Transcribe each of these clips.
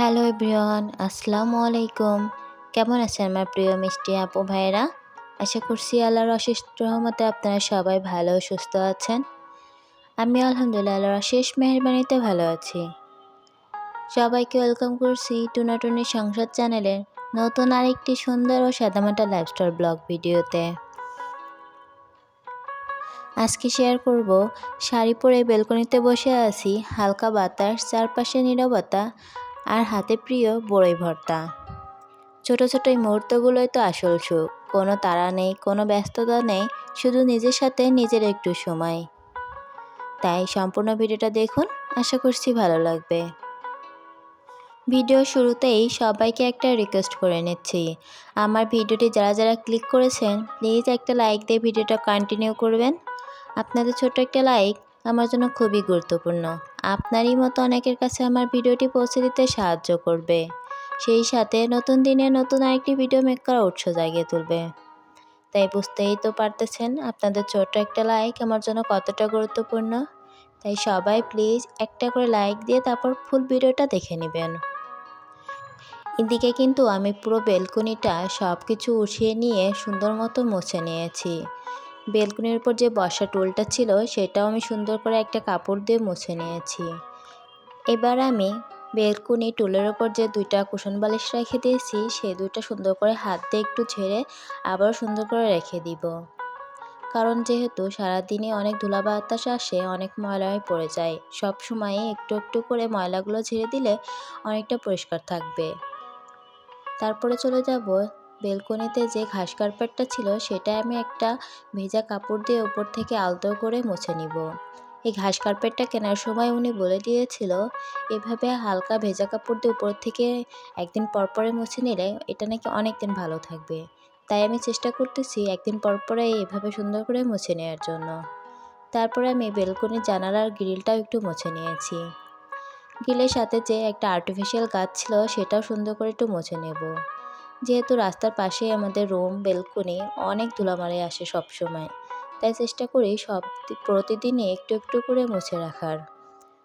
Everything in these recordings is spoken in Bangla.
হ্যালো এভরিওয়ান আসসালামু আলাইকুম কেমন আছেন আমার প্রিয় মিষ্টি আপু ভাইয়েরা আশা করছি আল্লাহর অশেষ রহমতে আপনারা সবাই ভালো, সুস্থ আছেন। আমি আলহামদুলিল্লাহ আল্লাহর অশেষ মেহরবানিতে ভালো আছি। সবাইকে ওয়েলকাম করছি টুনাটুনি সংসার চ্যানেলের নতুন আরেকটি সুন্দর ও সাদামাটা লাইফস্টাইল ব্লগ ভিডিওতে আজকে শেয়ার করব শাড়ি পরে বেলকনিতে বসে আছি, হালকা বাতাস, চারপাশে নীরবতা আর হাতে প্রিয় বড়ই ভর্তা। ছোট ছোট এই মুহূর্তগুলোই তো আসল সুখ। কোনো তাড়া নেই, কোনো ব্যস্ততা নেই, শুধু নিজের সাথে নিজের একটু সময়। তাই সম্পূর্ণ ভিডিওটা দেখুন, আশা করছি ভালো লাগবে। ভিডিও শুরুতেই সবাইকে একটা রিকোয়েস্ট করে নিচ্ছি। আমার ভিডিওটি যারা যারা ক্লিক করেছেন প্লিজ একটা লাইক দিয়ে ভিডিওটা কন্টিনিউ করবেন। আপনাদের ছোট একটা লাইক আমার জন্য খুবই গুরুত্বপূর্ণ। আপনারই মতো অনেকের কাছে আমার ভিডিওটি পৌঁছে দিতে সাহায্য করবে। সেই সাথে নতুন দিনে নতুন আরেকটি ভিডিও মেক করার উৎস জাগিয়ে তুলবে। তাই বুঝতেই তো পারতেছেন, আপনাদের ছোট একটা লাইক আমার জন্য কতটা গুরুত্বপূর্ণ। তাই সবাই প্লিজ একটা করে লাইক দিয়ে তারপর ফুল ভিডিওটা দেখে নেবেন। এদিকে কিন্তু আমি পুরো বেলকনিটা সব কিছু উঠিয়ে নিয়ে সুন্দর মতো মুছে নিয়েছি। বেলকুনির উপর যে বসা টুলটা ছিল, সেটাও আমি সুন্দর করে একটা কাপড় দিয়ে মুছে নিয়েছি। এবার আমি বেলকুনি টুলের ওপর যে দুইটা কুশন বালিশ রেখে দিয়েছি সেই দুইটা সুন্দর করে হাত দিয়ে একটু ঝেড়ে আবার সুন্দর করে রেখে দিব। কারণ যেহেতু সারাদিনে অনেক ধুলা বাতাস আসে, অনেক ময়লা পড়ে যায়। সব সময় একটু একটু করে ময়লাগুলো ঝেড়ে দিলে অনেকটা পরিষ্কার থাকবে। তারপরে চলে যাব বেলকনিতে যে ঘাস কার্পেটটা ছিল সেটা আমি একটা ভেজা কাপড় দিয়ে উপর থেকে আলতো করে মুছে নিব। এই ঘাস কার্পেটটা কেনার সময় উনি বলে দিয়েছিল, এভাবে হালকা ভেজা কাপড় দিয়ে উপর থেকে একদিন পরপরে মুছে নিলে এটা নাকি অনেক দিন ভালো থাকবে। তাই আমি চেষ্টা করতেছি একদিন পর পরে এভাবে সুন্দর করে মুছে নেওয়ার জন্য। তারপরে আমি বেলকনির জানালার গ্রিলটাও একটু মুছে নিয়েছি। গ্রিলের সাথে যে একটা আর্টিফিশিয়াল গাছ ছিল, সেটাও সুন্দর করে একটু মুছে নেব। যেহেতু রাস্তার পাশেই আমাদের রুম বেলকনি অনেক ধুলামারি আসে সব সময় তাই চেষ্টা করি সব প্রতিদিনই একটু একটু করে মুছে রাখার।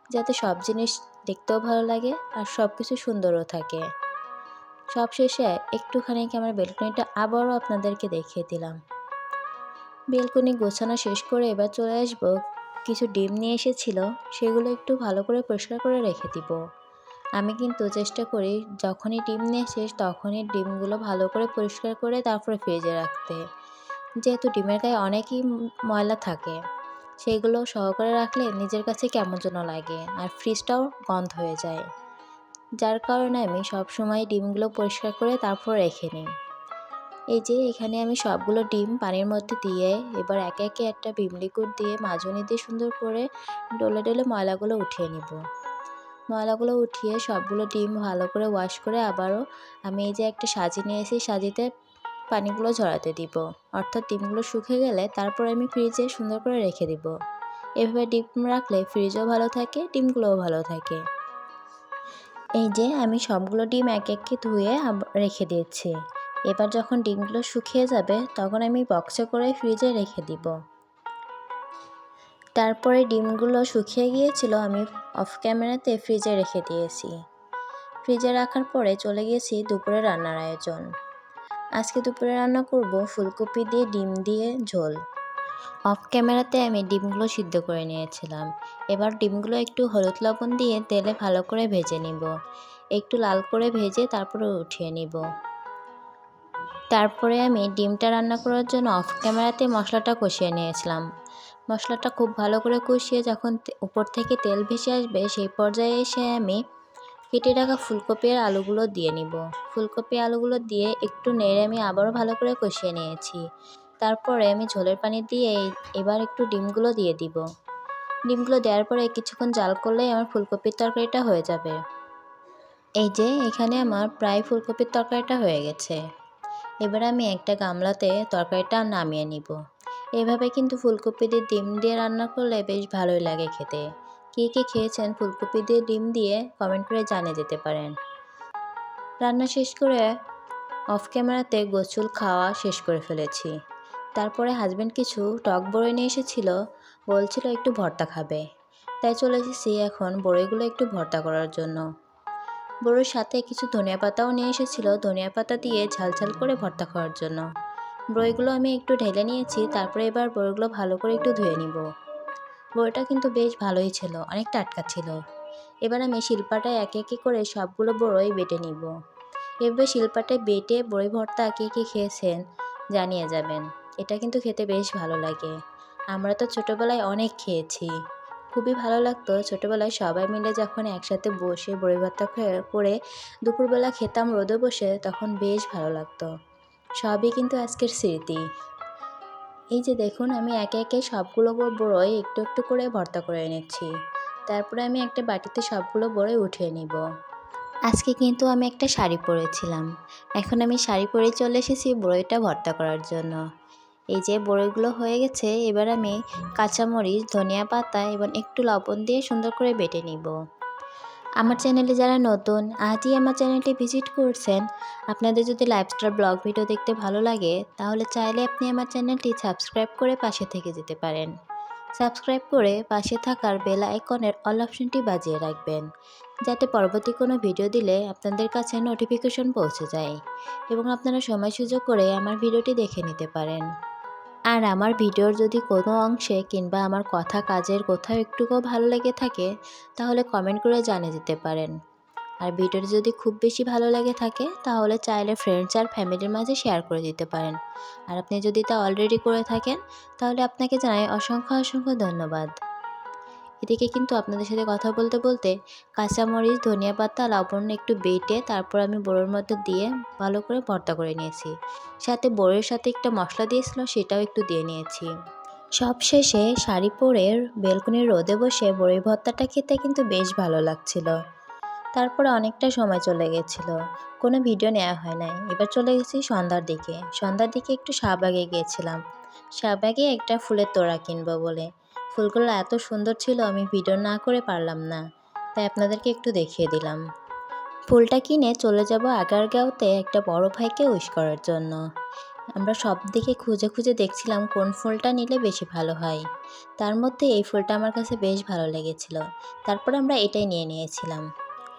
যাতে সব জিনিস দেখতেও ভালো লাগে আর সব কিছু সুন্দরও থাকে। সব শেষে একটুখানি আমার বেলকনিটা আবারও আপনাদেরকে দেখিয়ে দিলাম। বেলকনি গোছানো শেষ করে এবার চলে আসব। কিছু ডিম নিয়ে এসেছিল, সেগুলো একটু ভালো করে পরিষ্কার করে রেখে দিব। আমি কিন্তু চেষ্টা করি যখনই ডিম নিয়ে শেষ তখনই ডিমগুলো ভালো করে পরিষ্কার করে তারপরে ফ্রিজে রাখতে। যেহেতু ডিমের গায়ে অনেকই ময়লা থাকে, সেইগুলো সহকারে রাখলে নিজের কাছে কেমন যেন লাগে আর ফ্রিজটাও বন্ধ হয়ে যায়। যার কারণে আমি সব সময় ডিমগুলো পরিষ্কার করে তারপর রেখে নিই। এই যে এখানে আমি সবগুলো ডিম পানির মধ্যে দিয়ে, এবার একে একে একটা বিম লিকুইড দিয়ে, মাজনি দিয়ে সুন্দর করে ডলে ডলে ময়লাগুলো উঠিয়ে নিব। ময়লাগুলো উঠিয়ে সবগুলো ডিম ভালো করে ওয়াশ করে আবারও আমি এই যে একটা সাজি নিয়েছি সাজিতে পানিগুলো ঝরাতে দিব। অর্থাৎ ডিমগুলো শুকিয়ে গেলে তারপর আমি ফ্রিজে সুন্দর করে রেখে দিব। এভাবে ডিম রাখলে ফ্রিজও ভালো থাকে, ডিমগুলোও ভালো থাকে। এই যে আমি সবগুলো ডিম এক এককে ধুয়ে রেখে দিয়েছি। এবার যখন ডিমগুলো শুকিয়ে যাবে তখন আমি বক্সে করে ফ্রিজে রেখে দিব। তারপরে ডিমগুলো শুকিয়ে গিয়েছিল, আমি অফ ক্যামেরাতে ফ্রিজে রেখে দিয়েছি। ফ্রিজে রাখার পরে চলে গেছি দুপুরে রান্নার আয়োজন। আজকে দুপুরে রান্না করব ফুলকপি দিয়ে ডিম দিয়ে ঝোল। অফ ক্যামেরাতে আমি ডিমগুলো সিদ্ধ করে নিয়েছিলাম। এবার ডিমগুলো একটু হলুদ লবণ দিয়ে তেলে ভালো করে ভেজে নিব। একটু লাল করে ভেজে তারপরে উঠিয়ে নিব। তারপরে আমি ডিমটা রান্না করার জন্য অফ ক্যামেরাতে মশলাটা কষিয়ে নিয়েছিলাম। মশলাটা খুব ভালো করে কষিয়ে যখন উপর থেকে তেল ভেসে আসবে, সেই পর্যায়ে এসে আমি কেটে রাখা ফুলকপি আর আলুগুলো দিয়ে নিব। ফুলকপি আলুগুলো দিয়ে একটু নেড়ে আমি আবারও ভালো করে কষিয়ে নিয়েছি। তারপরে আমি ঝোলের পানি দিয়ে এবার একটু ডিমগুলো দিয়ে দিব। ডিমগুলো দেওয়ার পরে কিছুক্ষণ জাল করলেই আমার ফুলকপির তরকারিটা হয়ে যাবে। এই যে, এখানে আমার প্রায় ফুলকপির তরকারিটা হয়ে গেছে। এবার আমি একটা গামলাতে তরকারিটা নামিয়ে নিব। এভাবে কিন্তু ফুলকপি দিয়ে ডিম দিয়ে রান্না করলে বেশ ভালোই লাগে খেতে। কে কে খেয়েছেন ফুলকপি দিয়ে ডিম দিয়ে কমেন্ট করে জানিয়ে যেতে পারেন। রান্না শেষ করে অফ ক্যামেরাতে গোসল খাওয়া শেষ করে ফেলেছি। তারপরে হাজব্যান্ড কিছু টক বড়ই নিয়ে এসেছিল, বলছিল একটু ভর্তা খাবে। তাই চলে এসেছি এখন বড়ইগুলো একটু ভর্তা করার জন্য। বড়োর সাথে কিছু ধনিয়া পাতাও নিয়ে এসেছিল, ধনিয়া পাতা দিয়ে ঝালঝাল করে ভর্তা খাওয়ার জন্য। বড়িগুলো আমি একটু ঢেলে নিয়েছি, তারপরে এবার বড়িগুলো ভালো করে একটু ধুয়ে নিব। বড়িটা কিন্তু বেশ ভালোই ছিল, অনেক টাটকা ছিল। এবার আমি শিল্পাটায় একে একে করে সবগুলো বড়ই বেটে নিব। এভাবে শিল্পাটায় বেটে বড়ি ভর্তা কে কে খেয়েছেন জানিয়ে যাবেন। এটা কিন্তু খেতে বেশ ভালো লাগে। আমরা তো ছোটোবেলায় অনেক খেয়েছি। খুবই ভালো লাগতো ছোটোবেলায় সবাই মিলে যখন একসাথে বসে বড়ি ভর্তা করে দুপুরবেলা খেতাম রোদে বসে, তখন বেশ ভালো লাগতো। সবই কিন্তু আজকের স্মৃতি। এই যে দেখুন, আমি একে একে সবগুলো বড়ই একটু একটু করে ভর্তা করে নিচ্ছি। তারপরে আমি একটা বাটিতে সবগুলো বড়ই উঠিয়ে নিব। আজকে কিন্তু আমি একটা শাড়ি পরেছিলাম। এখন আমি শাড়ি পরে চলে এসেছি বড়ইটা ভর্তা করার জন্য। এই যে বড়ইগুলো হয়ে গেছে, এবার আমি কাঁচামরিচ, ধনিয়া পাতা এবং একটু লবণ দিয়ে সুন্দর করে বেটে নিব। আমার চ্যানেলে যারা নতুন, আজই আমার চ্যানেলটি ভিজিট করছেন, আপনাদের যদি লাইফস্টাইল ব্লগ ভিডিও দেখতে ভালো লাগে, তাহলে চাইলে আপনি আমার চ্যানেলটি সাবস্ক্রাইব করে পাশে থেকে যেতে পারেন। সাবস্ক্রাইব করে পাশে থাকার বেল আইকনের অল অপশনটি বাজিয়ে রাখবেন, যাতে পরবর্তী কোনো ভিডিও দিলে আপনাদের কাছে নোটিফিকেশন পৌঁছে যায়, এবং আপনারা সময় সুযোগ করে আমার ভিডিওটি দেখে নিতে পারেন। আর আমার ভিডিওর যদি কোনো অংশে কিংবা আমার কথা কাজের কোথাও একটুকুও ভালো লেগে থাকে, তাহলে কমেন্ট করে জানিয়ে দিতে পারেন। আর ভিডিওটি যদি খুব বেশি ভালো লাগে থাকে, তাহলে চাইলে ফ্রেন্ডস আর ফ্যামিলির মাঝে শেয়ার করে দিতে পারেন। আর আপনি যদি তা অলরেডি করে থাকেন, তাহলে আপনাকে জানাই অসংখ্য অসংখ্য ধন্যবাদ। এদিকে কিন্তু আপনাদের সাথে কথা বলতে বলতে কাঁচামরিচ, ধনিয়া পাতা, লবণ একটু বেটে তারপর আমি বড়োর মধ্যে দিয়ে ভালো করে ভর্তা করে নিয়েছি। সাথে বড়োর সাথে একটা মশলা দিয়েছিল, সেটাও একটু দিয়ে নিয়েছি। সব শেষে শাড়ি পরে বেলকনির রোদে বসে বড়ি ভর্তাটা খেতে কিন্তু বেশ ভালো লাগছিল। তারপরে অনেকটা সময় চলে গেছিল। কোনো ভিডিও নেওয়া হয় নাই। এবার চলে গেছি সন্ধ্যার দিকে। সন্ধ্যার দিকে একটু শাহবাগে গিয়েছিলাম। শাহবাগে একটা ফুলের তোড়া কিনবো বলে। ফুলগুলো এত সুন্দর ছিল আমি ভিডিও না করে পারলাম না। তাই আপনাদেরকে একটু দেখিয়ে দিলাম। ফুলটা কিনে চলে যাব আগারগাঁওতে একটা বড় ভাইকে উইশ করার জন্য। আমরা সব দিকে খুঁজে খুঁজে দেখছিলাম কোন ফুলটা নিলে বেশি ভালো হয়। তার মধ্যে এই ফুলটা আমার কাছে বেশ ভালো লেগেছিল। তারপর আমরা এটাই নিয়ে নিয়েছিলাম।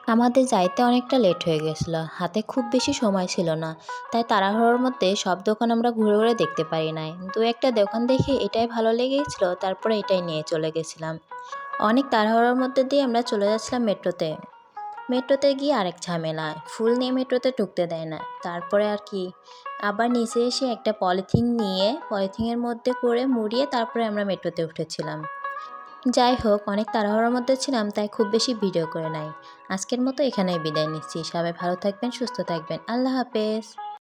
আমাদের যাইতে অনেকটা লেট হয়ে গেছিল। হাতে খুব বেশি সময় ছিল না, তাই তাড়াহুড়োর মধ্যে সব দোকান আমরা ঘুরে ঘুরে দেখতে পারি নাই। দু একটা দোকান দেখে এটাই ভালো লেগেছিলো, তারপরে এটাই নিয়ে চলে গেছিলাম। অনেক তাড়াহুড়োর মধ্যে দিয়ে আমরা চলে যাচ্ছিলাম মেট্রোতে। মেট্রোতে গিয়ে আরেক ঝামেলা, ফুল নিয়ে মেট্রোতে ঢুকতে দেয় না। তারপরে আর কি, আবার নিচে এসে একটা পলিথিন নিয়ে, পলিথিনের মধ্যে করে মুড়িয়ে তারপরে আমরা মেট্রোতে উঠেছিলাম। যাই হোক, অনেক তাড়াহড়ার মধ্যে ছিলাম, তাই খুব বেশি ভিডিও করে নাই। আজকের মতো এখানেই বিদায় নিচ্ছি। সবাই ভালো থাকবেন, সুস্থ থাকবেন। আল্লাহ হাফেজ।